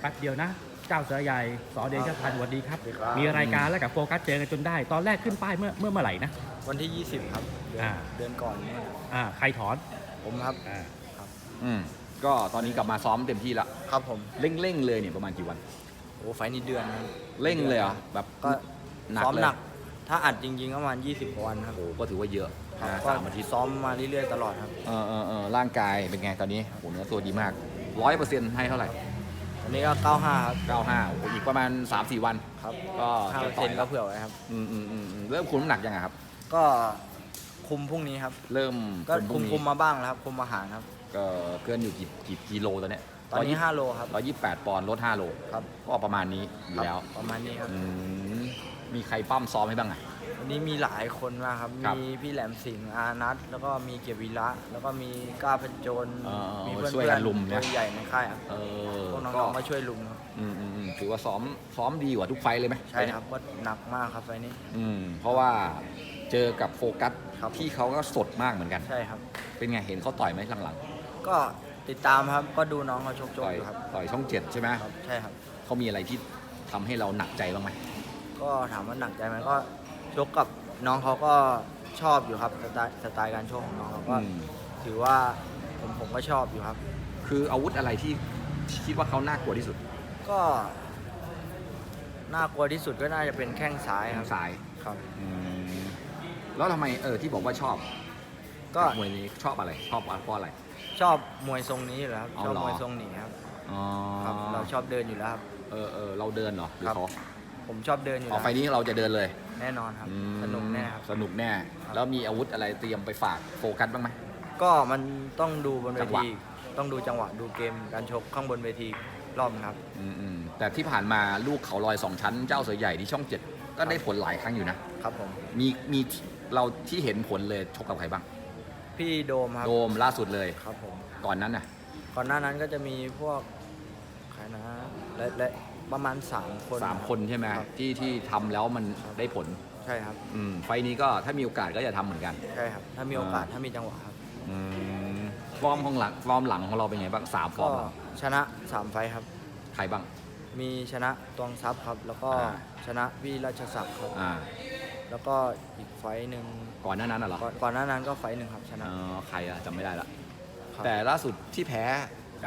แป๊บเดียวนะเจ้าเสือใหญ่สอเดชพันธ์สวัสดีครับ สวัสดีครับ มีรายการแล้วกับโฟกัสเจอกันจนได้ ตอนแรกขึ้นป้ายเมื่อเมื่อเมื่อไหร่นะ วันที่ 20 ครับ เดือนอ่า เดือนก่อนเนี่ยอ่าใครถอนผมครับ อ่าอืมก็ตอนนี้กลับมาซ้อมเต็มที่ละครับผม เร่งเร่งๆเลยเนี่ยประมาณกี่วัน โอ้ไฟล์นี้เดือนครับเร่งเลยเหรอแบบก็หนักซ้อมเลยหนัก ถ้าอัดจริงๆก็ประมาณ 20กว่าวันครับโอ้โหก็ถือว่าเยอะครับนะก็สามอาทิตย์ซ้อมมาเรื่อยๆตลอดครับ เออเออเออร่างกายเป็นไงตอนนี้โอ้โหเนื้อตัวดีมากร้อยเปอร์เซ็นต์ให้เท่าไหร่ อันนี้ก็95ครับเก้าห้าโอ้โหอีกประมาณ 3-4 วันครับก็5เปอจะร์ต่เซ็อนยต์ก็เผื่อไว้ครับ อืมอืมอืมอืมเริ่มคุมน้ำหนักยังไงครับ ก็คุมพรุ่งนี้ครับ เริ่มก็พคุรุ่มงนี้คุมมาบ้างแล้วครับ คุมอาหารครับ ก็เกินอยู่กี่กี่กิโลตอนเนี้ยตอนนี้ 5 โลครับ ร้อยยี่สิบแปดปอนด์ลดห้าโลครับ ก็ประมาณนี้อยู่แล้วครับประมาณนี้ครับ อืมมีใครปั้มซ้อมให้บ้างอะวั นนี้มีหลายคนมากครับ ครับมีพี่แหลมสิงห์อานัทแล้วก็มีเกียรติวีระแล้วก็มีก้าวพันโจนเออมีเออเพื่อนช่วยเพื่กัอนนลุมเนี่ย ตัวใหญ่ในค่ายครับเออพวกน้ก็องๆมาช่วยลุมครับอืมอืมอืมถือว่าซ้อมซ้อมดีกว่าทุกไฟล์เลยไหมใช่ครับว่าหนักมากครับไฟล์นี้ อืมเพราะว่าเจอกับโฟกัสครับ ที่เขาก็สดมากเหมือนกัน ใช่ครับ เป็นไงเห็นเขาต่อยไหมหลังก็ติดตามครับก็ดูน้องเขาชกๆๆต่อยอยู่ครับต่อยช่องเจ็ดใช่ไหมครับ ใช่ครับ เขามีอะไรที่ทำให้เราหนักใจบ้างไหมก็ถามว่าหนักใจไหมก็ ชกกับน้องเขาก็ชอบอยู่ครับสไตล์สไตล์การชกของน้องเขาก็อืม ถือว่าผมผมก็ชอบอยู่ครับ คืออาวุธอะไรที่คิดว่าเขาน่ากลัวที่สุดก็น่ากลัวที่สุดก็น่าจะเป็นแข้งซ้ายคทารับงซ้ายครับ อืมแล้วทำไมเออที่บอกว่าชอบก็มวยนี้ชอบอะไรชอบเพราะอะไร ชอบมวยทรงนี้อยู่แล้วครับเอาชอบเหรอ มวยทรงหนีครับอ๋อครับ เราชอบเดินอยู่แล้วครับ เออเออเราเดินเหรอหรือครับ เขา ผมชอบเดินอยู่อ๋อแล้วไฟล์นี้เราจะเดินเลยแน่นอนครับ อืมสนุกแน่ครับ สนุกแน่ ครับ แล้วมีอาวุธอะไรเตรียมไปฝากโฟกัสบ้างไหม ก็มันต้องดูบนเวจังหวะ ที ต้องดูจังหวะดูเกมการชกข้างบนเวทีรอบนะครับ อืมอืมแต่ที่ผ่านมาลูกเขาลอยสองชั้นเจ้าเสือใหญ่ที่ช่องเจ็ดก็ได้ผลหลายครั้งอยู่นะ ครับผม มีมีเราที่เห็นผลเลยชกกับใครบ้าง พี่โดมครับ โดมล่าสุดเลย ครับผม ก่อนนั้นน่ะก่อนหน้านั้นก็จะมีพวกใครนะและและ ประมาณสามคนสามรับคนใช่ไหมครับที่ที่ทำแล้วมันครับได้ผลใช่ครับ อืมไฟล์นี้ก็ถ้ามีโอกาสก็จะทำเหมือนกัน ใช่ครับ ถ้ามีโอกาสอ่าถ้ามีจังหวะครับ อืมฟอร์มของหลังฟอร์มหลังของเราเป็นไงบ้างสามฟอก็ร์มหลังชนะสามไฟท์ครับ ใครบ้าง มีชนะตวงทรัพย์ครับ แล้วก็อ่า ชนะวิราชศักดิ์ครับ อ่า แล้วก็อีกไฟท์หนึ่งก่อนหน้านั้นน่ะเหรอก่อนก่อนหน้านั้นก็ไฟท์หนึ่งครับชนะเออใครอะจำไม่ได้ละ ครับแต่ล่าสุดที่แพ้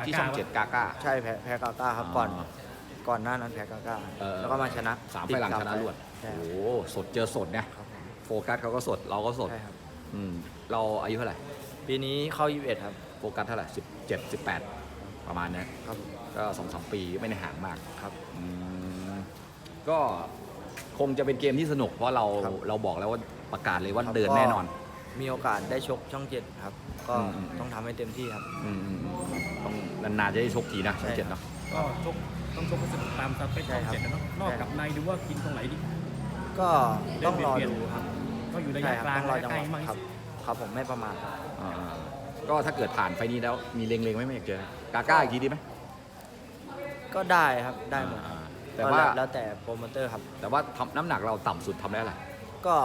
ที่ช่องกาก้าเจ็ดกาก้า ใช่แพ้แพ้กาก้าครับอ๋อก่อน ก่อนหน้านั้นแพ้กาก้าเออ แล้วก็มาชนะสามติไฟดล์หลังสชนะไฟล์รวดใช่โอ้ครับโหสดเจอสดเนี่ยครับผมโฟกัสเขาก็สดเราก็สดใช่ครับ อืมเราอายุเท่าไหร่ปีนี้เข้า 21 ครับโฟกัสเท่าไหร่สิบเจ็ดสิบแปดประมาณเนี้ยครับผมก็สองสามปีไม่ได้ห่างมาก ครับ อืมก็คงจะเป็นเกมที่สนุกเพราะเราครับเราบอกแล้วว่าประกาศเลยว่าครับเดินก็แน่นอน มีโอกาสได้ชกช่องเจ็ดครับ ก็อืมอืม ต้องทำให้เต็มที่ครับ อืมอืมอืมต้องนานๆจะได้ชกทีนะช่องเจ็ดเนาะก็ชกต้องชกให้สนุกตามสเปคใช่ช่องครับเจ็ดนะเนาะนอกกับในดูว่ากินตรงไหนดี ก็ต้องรอเล่นดูเบียดครับก็อยู่ระใช่ยะครับกลางต้องรอระยะจังใกหล้วะมากครับครับผมไม่ประมาทครับอ่าๆก็ถ้าเกิดผ่านไฟล์นี้แล้วมีเล็งๆไหมไม่อยากเจอกาก้าอีกทีดีไหมก็ได้ครับได้หมดอ่าๆแต่ก็ว่าแล้วแล้วแต่โปรโมเตอร์ครับ แต่ว่าทำน้ำหนักเราต่ำสุดทำได้อะไรก็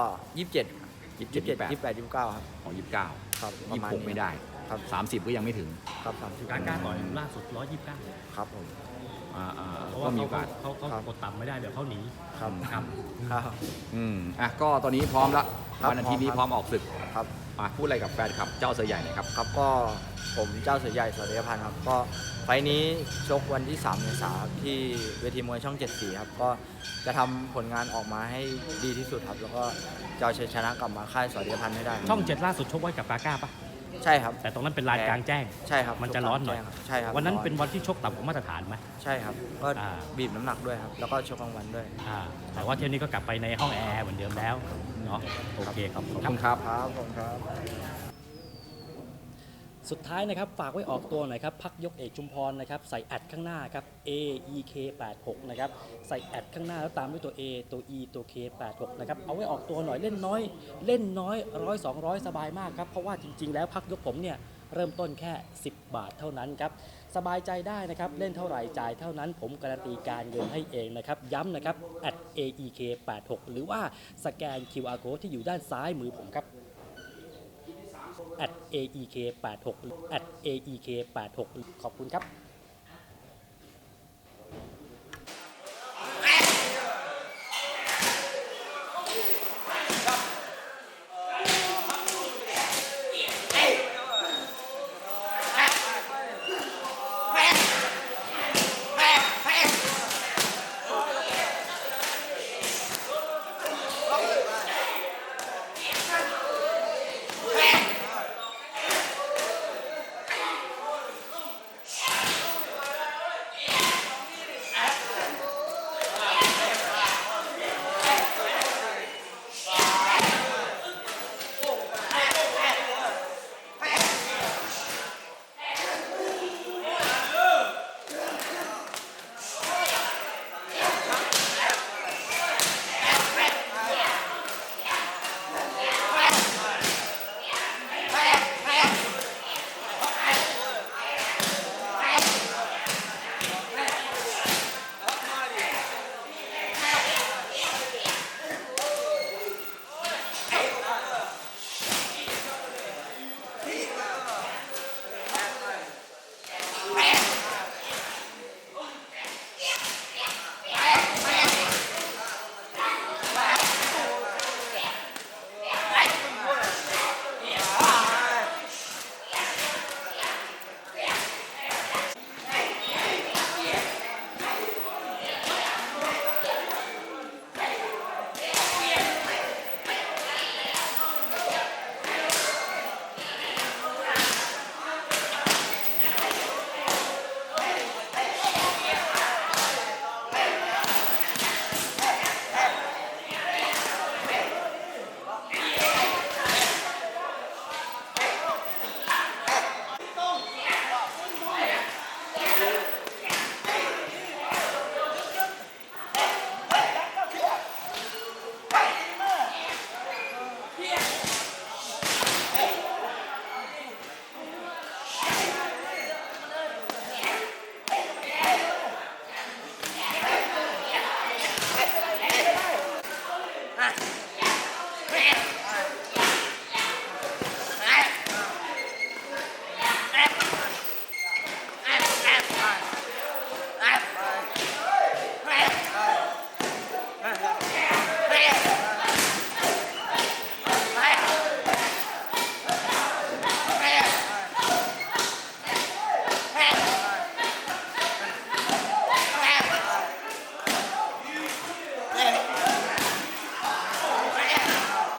ยี่สิบเจ็ดยี่สิบยี่เจ็สิดบเจ็ดยี่ยี่สิบแปดยี่สิบเก้าครับ ของยี่สิบเก้าครับปยี่ระสิมาณบหกนี้ ไม่ได้ครับ สามสิบก็ยังไม่ถึงครับสามสิบการกล้าต่อยล่าสุด 129 ครับผม อ่าๆเพราะก็ว่ามีเขาโอกาสเขาเขาครับ กดต่ำไม่ได้เดี๋ยวเขาหนีครับครับ ครับ อืมอะก็ตอนนี้พร้อมแล้วครับวันอาทิตย์นี้พพร้ร้ออมม ออกศึกครับอะพูดอะไรกับแฟนคลับเจ้าเสือใหญ่หน่อยครับ ครับก็ ผมเจ้าเสือใหญ่สวัสดิพันธ์ครับ ก็ไฟล์นี้ชกวันที่3เมษายนครับที่เวทีมวยช่อง 7 สีครับ ก็จะทำผลงานออกมาให้ดีที่สุดครับ แล้วก็จะเอาชัยชนะกลับมาค่ายสวัสดิพันธ์ให้ได้ครับช่องเจ็ดล่าสุดชกไว้กับกาก้าปะใช่ครับ แต่ตรงนั้นเป็นลานกลางแจ้ง ใช่ครับ มันจะร้อนหน่อยชกกลางแจ้งครับใช่ครับ วันนั้นร้อเป็นวันที่ชกต่ำกว่ามาตรฐานไหมใช่ครับ ก็อ่าบีบน้ำหนักด้วยครับ แล้วก็ชกกลางวันด้วยอ่าแต่ว่าเที่ยวนี้ก็กลับไปในห้องแอร์เหมือนเดิมแล้ว เนาะ โอเคครับ ขอบคุณครับ ครับผมครับ สุดท้ายนะครับฝากไว้ออกตัวหน่อยครับพักยกเอกชุมพรนะครับใส่แอดข้างหน้าครับ A E K 8 6นะครับใส่แอดข้างหน้าแล้วตามด้วยตัว A ตัว E ตัว K 8 6นะครับเอาไว้ออกตัวหน่อยเล่นน้อย เล่นน้อยร้อยสองร้อยสบายมากครับเพราะว่าจริง ๆ แล้วพักยกผมเนี่ยเริ่มต้นแค่ 10 บาทเท่านั้นครับสบายใจได้นะครับเล่นเท่าไหร่จ่ายเท่านั้น ผมการันตีการเงินให้เองนะครับย้ำนะครับ at aek 8 6หรือว่าสแกน QR code ที่อยู่ด้านซ้ายมือผมครับ at aek 8 6 at aek 8 6ขอบคุณครับ